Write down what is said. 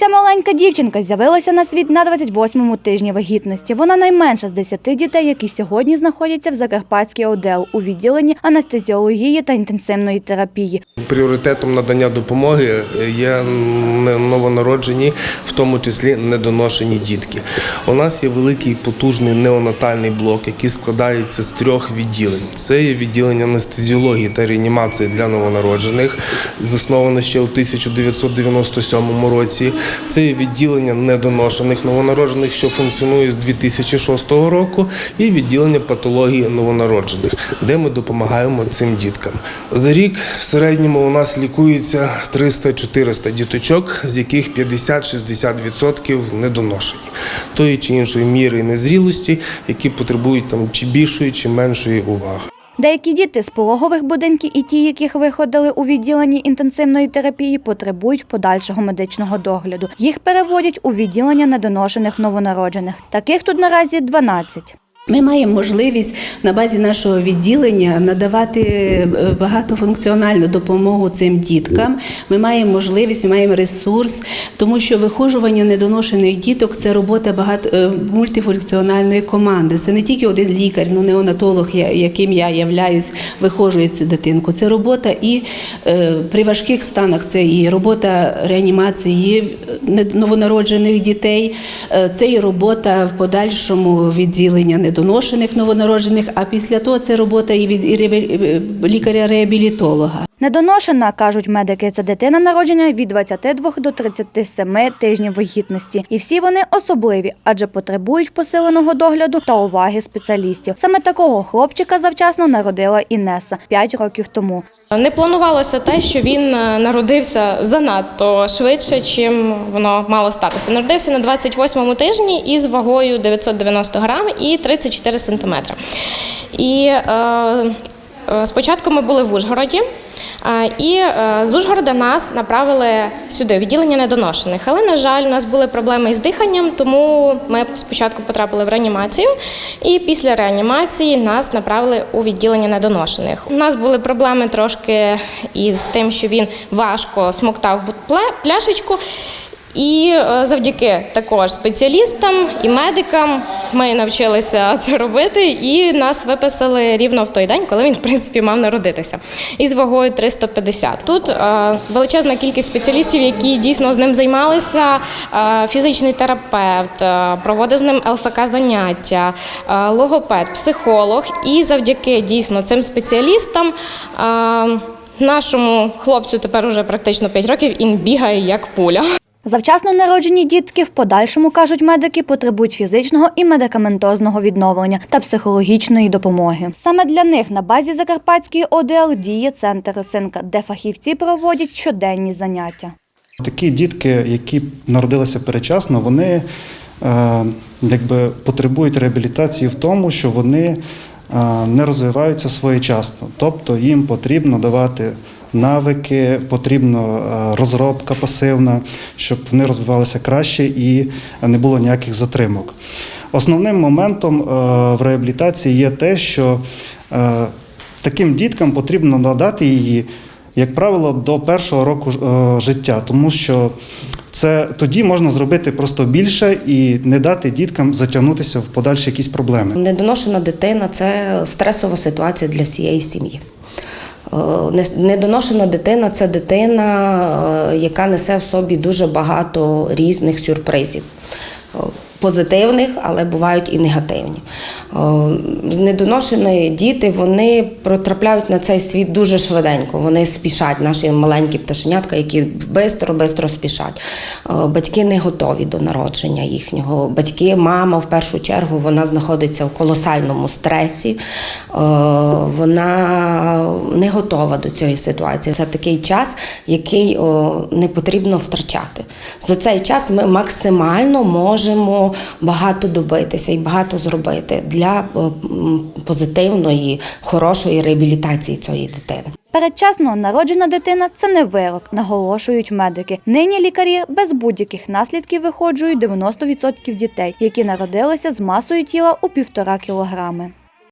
Ця маленька дівчинка з'явилася на світ на 28-му тижні вагітності. Вона найменша з 10 дітей, які сьогодні знаходяться в Закарпатській ОДЕЛ у відділенні анестезіології та інтенсивної терапії. Пріоритетом надання допомоги є новонароджені, в тому числі недоношені дітки. У нас є великий потужний неонатальний блок, який складається з трьох відділень. Це є відділення анестезіології та реанімації для новонароджених, засноване ще у 1997 році. Це є відділення недоношених новонароджених, що функціонує з 2006 року, і відділення патології новонароджених, де ми допомагаємо цим діткам. За рік в середньому у нас лікується 300-400 діточок, з яких 50-60% недоношені, тої чи іншої міри незрілості, які потребують там чи більшої, чи меншої уваги. Деякі діти з пологових будинків і ті, яких виходили у відділенні інтенсивної терапії, потребують подальшого медичного догляду. Їх переводять у відділення недоношених новонароджених. Таких тут наразі 12. Ми маємо можливість на базі нашого відділення надавати е, багатофункціональну допомогу цим діткам. Ми маємо можливість, ми маємо ресурс, тому що вихожування недоношених діток це робота багато е, мультифункціональної команди. Це не тільки один лікар, ну неонатолог, яким я являюсь, вихожує цю дитинку. Це робота і е, при важких станах це і робота реанімації новонароджених дітей, це і робота в подальшому відділення недоношених новонароджених, а після того це робота і від е, лікаря-реабілітолога. Недоношена, кажуть медики, це дитина народження від 22 до 37 тижнів вагітності. І всі вони особливі, адже потребують посиленого догляду та уваги спеціалістів. Саме такого хлопчика завчасно народила Інеса 5 років тому. Не планувалося те, що він е, народився занадто швидше, чим воно мало статися. Народився на 28-му тижні із вагою 990 грам і 34 сантиметри. І е, е, спочатку ми були в Ужгороді. е, І з Ужгорода нас направили сюди, в відділення недоношених. Але, на жаль, у нас були проблеми із диханням, тому ми спочатку потрапили в реанімацію, і після реанімації нас направили у відділення недоношених. У нас були проблеми трошки із тим, що він важко смоктав пляшечку. І завдяки також спеціалістам і медикам ми навчилися це робити, і нас виписали рівно в той день, коли він в принципі мав народитися, із вагою 350. Тут е, величезна кількість спеціалістів, які дійсно з ним займалися. Е, фізичний терапевт, е, проводив з ним ЛФК заняття, логопед, психолог. І завдяки дійсно цим спеціалістам. Нашому хлопцю тепер уже практично 5 років він бігає як пуля. Завчасно народжені дітки в подальшому, кажуть медики, потребують фізичного і медикаментозного відновлення та психологічної допомоги. Саме для них на базі Закарпатської ОДЛ діє центр Росинка, де фахівці проводять щоденні заняття. Такі дітки, які народилися перечасно, вони е, якби потребують реабілітації в тому, що вони е, не розвиваються своєчасно. Тобто їм потрібно давати навики, потрібна е, розробка пасивна, щоб вони розвивалися краще і не було ніяких затримок. Основним моментом е, в реабілітації є те, що е, таким діткам потрібно надати її як правило, до першого року життя, тому що це тоді можна зробити просто більше і не дати діткам затягнутися в подальші якісь проблеми. Недоношена дитина це стресова ситуація для всієї сім'ї. Е, Недоношена дитина це дитина, е, яка несе в собі дуже багато різних сюрпризів. Позитивних, але бувають і негативні. Недоношені діти вони потрапляють на цей світ дуже швиденько. Вони спішать, наші маленькі пташенятка, які бистро-бистро спішать. Батьки не готові до народження їхнього. Батьки, мама в першу чергу, вона знаходиться в колосальному стресі. Вона не готова до цієї ситуації. Це такий час, який не потрібно втрачати. За цей час ми максимально можемо багато добитися і багато зробити для е, позитивної, хорошої реабілітації цієї дитини. Передчасно народжена дитина це не вирок, наголошують медики. Нині лікарі без будь-яких наслідків виходжують 90% дітей, які народилися з масою тіла у півтора кілограми.